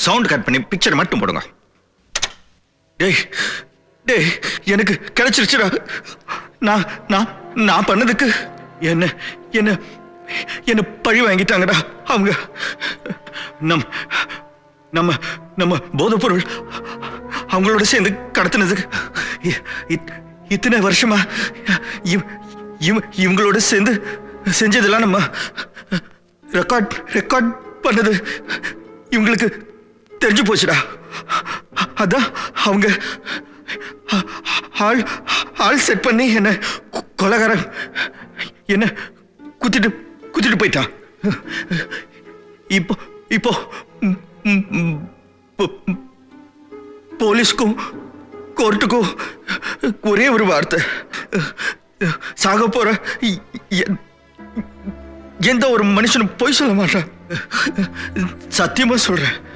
Sound cut பண்ணி picture மட்டும் போடுங்க. டேய் டேய் எனக்கு கிடைச்சிருச்சுடா. நான் நான் நான் பண்ணதுக்கு என்ன என்ன என்ன பழி வாங்கிட்டாங்கடா அவங்க. நம் நம்ம நம்ம போதைப்பொருள் அவங்களோட சேர்ந்து கடத்தினதுக்கு. இ- இத்தனை வருஷமா இவ் இவங்களோட சேர்ந்து செஞ்சதெல்லாம் நம்ம ரெக்கார்ட் ரெக்கார்ட் பண்ணது இவங்களுக்கு தெரிஞ்சு போச்சுடா. அதான் அவங்க ஆள் ஆள் செட் பண்ணி என்ன கொ- கொலைகாரன் என்ன குத்திட்டு குத்திட்டு போயிட்டான். இப்போ இப்போ போலீஸ்க்கும் கோர்ட்டுக்கும் ஒரே ஒரு வார்த்தை. சாக போற எந்த ஒரு மனுஷனும் பொய் சொல்ல மாட்டான். சத்தியமா சொல்றேன்.